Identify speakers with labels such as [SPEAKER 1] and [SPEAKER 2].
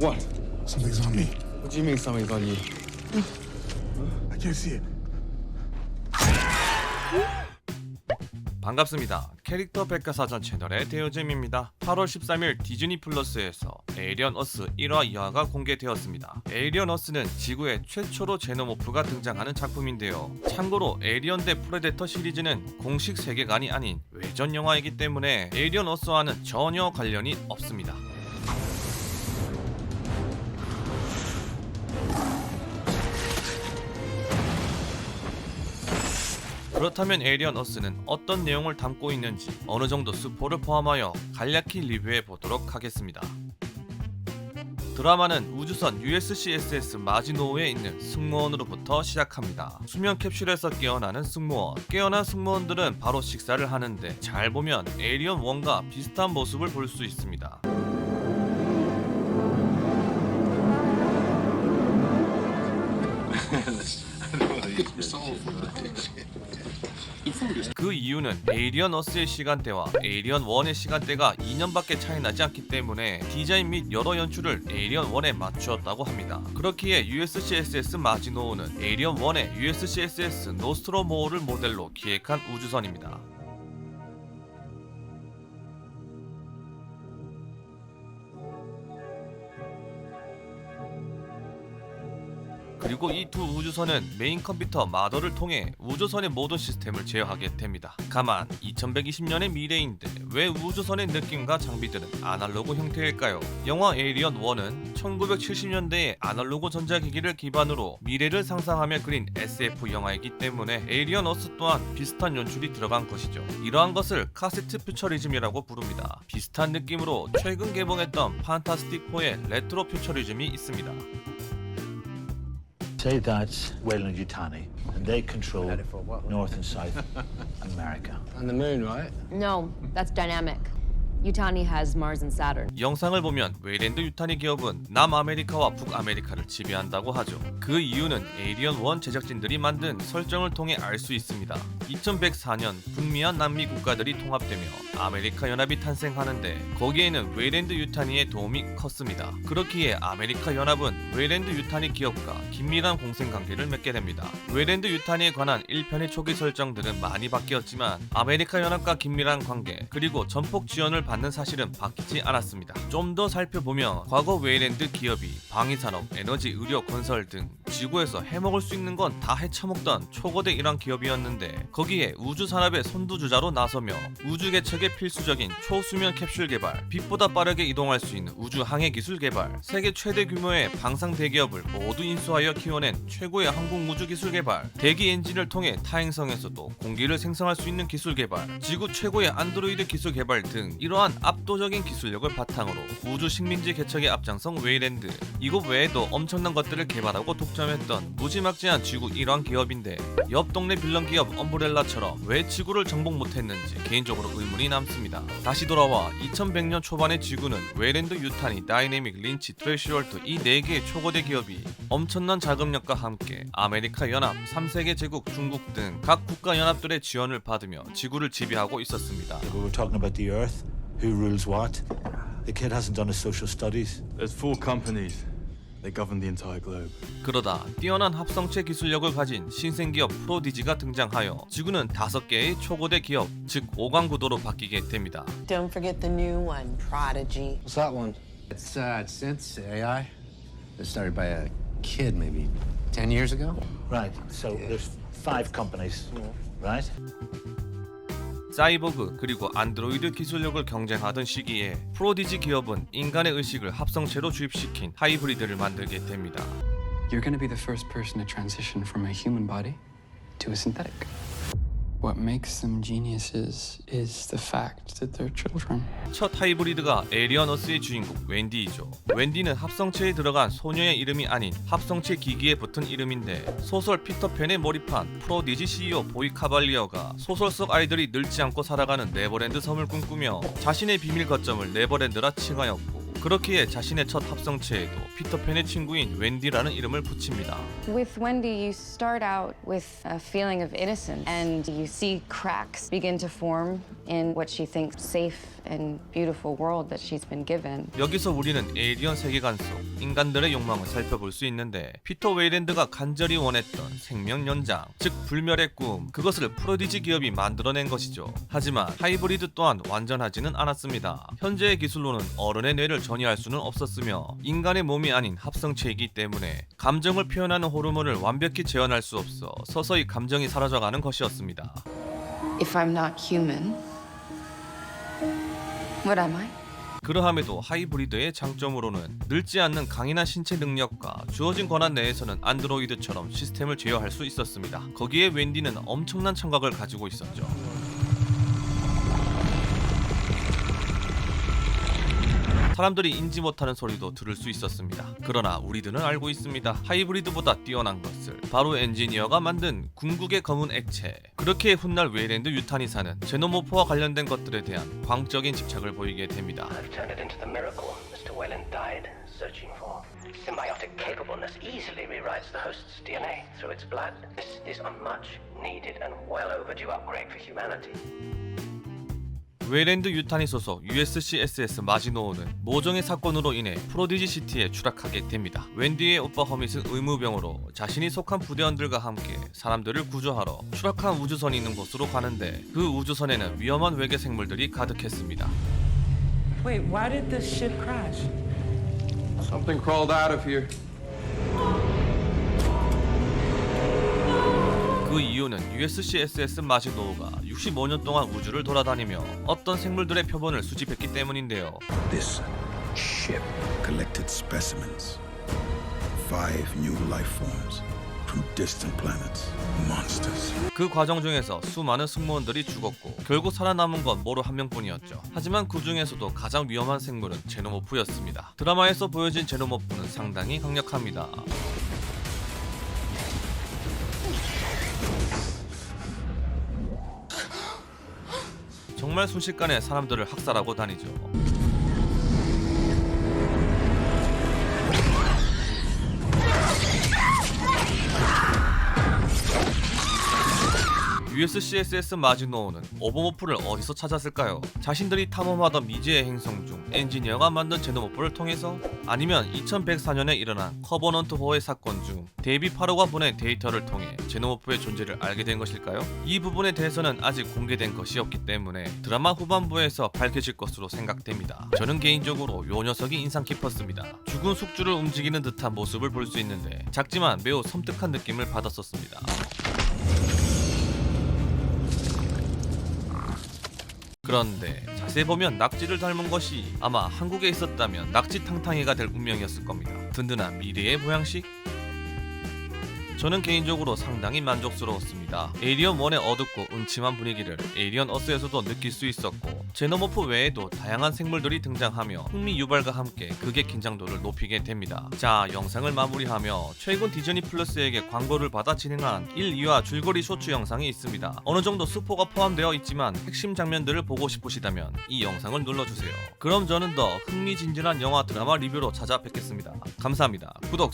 [SPEAKER 1] What?
[SPEAKER 2] Something's on me.
[SPEAKER 1] What do you mean something's on you?
[SPEAKER 2] I can't see it.
[SPEAKER 3] 반갑습니다. 캐릭터 백과사전 채널의 대요잼입니다. 8월 13일 디즈니 플러스에서 에이리언 어스 1화 2화가 공개되었습니다. 에이리언 어스는 지구에 최초로 제노모프가 등장하는 작품인데요. 참고로 에이리언 대 프레데터 시리즈는 공식 세계관이 아닌 외전 영화이기 때문에 에이리언 어스와는 전혀 관련이 없습니다. 그렇다면 에이리언 어스는 어떤 내용을 담고 있는지 어느 정도 스포를 포함하여 간략히 리뷰해 보도록 하겠습니다. 드라마는 우주선 USCSS 마지노우에 있는 승무원으로부터 시작합니다. 수면 캡슐에서 깨어나는 승무원. 깨어난 승무원들은 바로 식사를 하는데 잘 보면 에이리언 1과 비슷한 모습을 볼 수 있습니다. 그 이유는 에이리언 어스의 시간대와 에이리언 1의 시간대가 2년밖에 차이 나지 않기 때문에 디자인 및 여러 연출을 에이리언 1에 맞추었다고 합니다. 그렇기에 USCSS 마지노우는 에이리언 1의 USCSS 노스트로모어를 모델로 기획한 우주선입니다. 그리고 이 두 우주선은 메인 컴퓨터 마더를 통해 우주선의 모든 시스템을 제어하게 됩니다. 가만 2120년의 미래인데 왜 우주선의 느낌과 장비들은 아날로그 형태일까요? 영화 에이리언 1은 1970년대의 아날로그 전자기기를 기반으로 미래를 상상하며 그린 SF 영화이기 때문에 에이리언 어스 또한 비슷한 연출이 들어간 것이죠. 이러한 것을 카세트 퓨처리즘이라고 부릅니다. 비슷한 느낌으로 최근 개봉했던 판타스틱 4의 레트로 퓨처리즘이 있습니다.
[SPEAKER 4] Say that's Wayland Yutani, and they control
[SPEAKER 1] Had it for a while.
[SPEAKER 4] North and South America.
[SPEAKER 1] And the moon, right?
[SPEAKER 5] No, that's dynamic. Utani has Mars and Saturn.
[SPEAKER 3] 영상을 보면 웨이랜드 유타니 기업은 남아메리카와 북아메리카를 지배한다고 하죠. 그 이유는 에이리언 1 제작진들이 만든 설정을 통해 알 수 있습니다. 2104년 북미와 남미 국가들이 통합되며 아메리카 연합이 탄생하는데 거기에는 웨이랜드 유타니의 도움이 컸습니다. 그렇기에 아메리카 연합은 웨이랜드 유타니 기업과 긴밀한 공생 관계를 맺게 됩니다. 웨이랜드 유타니에 관한 1편의 초기 설정들은 많이 바뀌었지만 아메리카 연합과 긴밀한 관계 그리고 전폭 지원을 받는 사실은 바뀌지 않았습니다. 좀 더 살펴보면 과거 웨이랜드 기업이 방위산업, 에너지, 의료, 건설 등 지구에서 해먹을 수 있는 건다 헤쳐먹던 초거대 일환 기업이었는데 거기에 우주 산업의 선두주자로 나서며 우주 개척에 필수적인 초수면 캡슐 개발, 빛보다 빠르게 이동할 수 있는 우주 항해 기술 개발, 세계 최대 규모의 방상 대기업을 모두 인수하여 키워낸 최고의 항공 우주 기술 개발, 대기 엔진을 통해 타행성에서도 공기를 생성할 수 있는 기술 개발, 지구 최고의 안드로이드 기술 개발 등 이러한 압도적인 기술력을 바탕으로 우주 식민지 개척에 앞장선 웨이랜드. 이곳 외에도 엄청난 것들을 개발하고 독점했던 무지막지한 지구 일환 기업인데 옆 동네 빌런 기업 엄브렐라처럼 왜 지구를 정복 못했는지 개인적으로 의문이 남습니다. 다시 돌아와 2100년 초반의 지구는 웨이랜드 유타니, 다이내믹, 린치, 트레시월트 이 4개의 초거대 기업이 엄청난 자금력과 함께 아메리카 연합, 3세계 제국, 중국 등 각 국가 연합들의 지원을 받으며 지구를 지배하고 있었습니다.
[SPEAKER 4] Who rules what? The kid hasn't done his social studies.
[SPEAKER 6] There's four companies. They govern the entire globe.
[SPEAKER 3] 그러다 뛰어난 합성체 기술력을 가진 신생기업 프로디지가 등장하여 지구는 다섯 개의 초고대 기업, 즉 5강 구도로 바뀌게 됩니다.
[SPEAKER 7] Don't forget the new one, Prodigy.
[SPEAKER 1] What's that one? It's uh, it's Sense AI. It started by a kid maybe ten years ago.
[SPEAKER 4] Right. So there's five companies, right?
[SPEAKER 3] 사이보그 그리고 안드로이드 기술력을 경쟁하던 시기에 프로디지 기업은 인간의 의식을 합성체로 주입시킨 하이브리드를 만들게 됩니다.
[SPEAKER 8] You're to be the first person to transition from a human body to a synthetic. What makes them geniuses is the fact that they're children.
[SPEAKER 3] 첫 하이브리드가 에리어너스의 주인공 웬디이죠. 웬디는 합성체에 들어간 소녀의 이름이 아닌 합성체 기기에 붙은 이름인데 소설 피터팬에 몰입한 프로디지 CEO 보이 카발리어가 소설 속 아이들이 늙지 않고 살아가는 네버랜드 섬을 꿈꾸며 자신의 비밀 거점을 네버랜드라 칭하였고 그렇기에 자신의 첫 합성체에도 피터팬의 친구인 웬디라는 이름을 붙입니다.
[SPEAKER 5] With Wendy, you start out with a feeling of innocence and you see cracks begin to form in what she thinks safe and beautiful world that she's been given.
[SPEAKER 3] 여기서 우리는 에이리언 세계관 속 인간들의 욕망을 살펴볼 수 있는데 피터 웨이랜드가 간절히 원했던 생명 연장, 즉 불멸의 꿈, 그것을 프로디지 기업이 만들어낸 것이죠. 하지만 하이브리드 또한 완전하지는 않았습니다. 현재의 기술로는 어른의 뇌를 전이할 수는 없었으며 인간의 몸이 아닌 합성체이기 때문에 감정을 표현하는 호르몬을 완벽히 재현할 수 없어 서서히 감정이 사라져가는 것이었습니다.
[SPEAKER 9] If I'm not human, what am I?
[SPEAKER 3] 그러함에도 하이브리드의 장점으로는 늙지 않는 강인한 신체 능력과 주어진 권한 내에서는 안드로이드처럼 시스템을 제어할 수 있었습니다. 거기에 웬디는 엄청난 청각을 가지고 있었죠. 사람들이 인지 못하는 소리도 들을 수 있었습니다. 그러나 우리들은 알고 있습니다. 하이브리드보다 뛰어난 것을 바로 엔지니어가 만든 궁극의 검은 액체. 그렇게 훗날 웨이랜드 유탄이사는 제노모프와 관련된 것들에 대한 광적인 집착을 보이게 됩니다. 웨이랜드 유탄이 소속 USCSS 마지노우는 모종의 사건으로 인해 프로디지 시티에 추락하게 됩니다. 웬디의 오빠 허밋은 의무병으로 자신이 속한 부대원들과 함께 사람들을 구조하러 추락한 우주선이 있는 곳으로 가는데 그 우주선에는 위험한 외계 생물들이 가득했습니다.
[SPEAKER 7] Wait, why did the ship crash?
[SPEAKER 6] Something crawled out of here.
[SPEAKER 3] 그 이유는 USCSS 마지노우가 65년 동안 우주를 돌아다니며 어떤 생물들의 표본을 수집했기 때문인데요.
[SPEAKER 2] This ship collected specimens. Five new life forms from distant planets. Monsters.
[SPEAKER 3] 그 과정 중에서 수많은 승무원들이 죽었고 결국 살아남은 건 모로 한 명뿐이었죠. 하지만 그 중에서도 가장 위험한 생물은 제노모프였습니다. 드라마에서 보여진 제노모프는 상당히 강력합니다. 정말 순식간에 사람들을 학살하고 다니죠. USCSS 마지노우는 오버모프를 어디서 찾았을까요? 자신들이 탐험하던 미지의 행성 중 엔지니어가 만든 제노모프를 통해서 아니면 2104년에 일어난 커버넌트호의 사건 중 데이비 파로가 보낸 데이터를 통해 제노모프의 존재를 알게 된 것일까요? 이 부분에 대해서는 아직 공개된 것이 없기 때문에 드라마 후반부에서 밝혀질 것으로 생각됩니다. 저는 개인적으로 요 녀석이 인상 깊었습니다. 죽은 숙주를 움직이는 듯한 모습을 볼 수 있는데 작지만 매우 섬뜩한 느낌을 받았었습니다. 그런데 자세히 보면 낙지를 닮은 것이 아마 한국에 있었다면 낙지 탕탕이가 될 운명이었을 겁니다. 든든한 미래의 보양식? 저는 개인적으로 상당히 만족스러웠습니다. 에이리언 1의 어둡고 음침한 분위기를 에이리언 어스에서도 느낄 수 있었고 제노모프 외에도 다양한 생물들이 등장하며 흥미 유발과 함께 극의 긴장도를 높이게 됩니다. 자 영상을 마무리하며 최근 디즈니 플러스에게 광고를 받아 진행한 1, 2화 줄거리 쇼츠 영상이 있습니다. 어느 정도 스포가 포함되어 있지만 핵심 장면들을 보고 싶으시다면 이 영상을 눌러주세요. 그럼 저는 더 흥미진진한 영화 드라마 리뷰로 찾아뵙겠습니다. 감사합니다. 구독!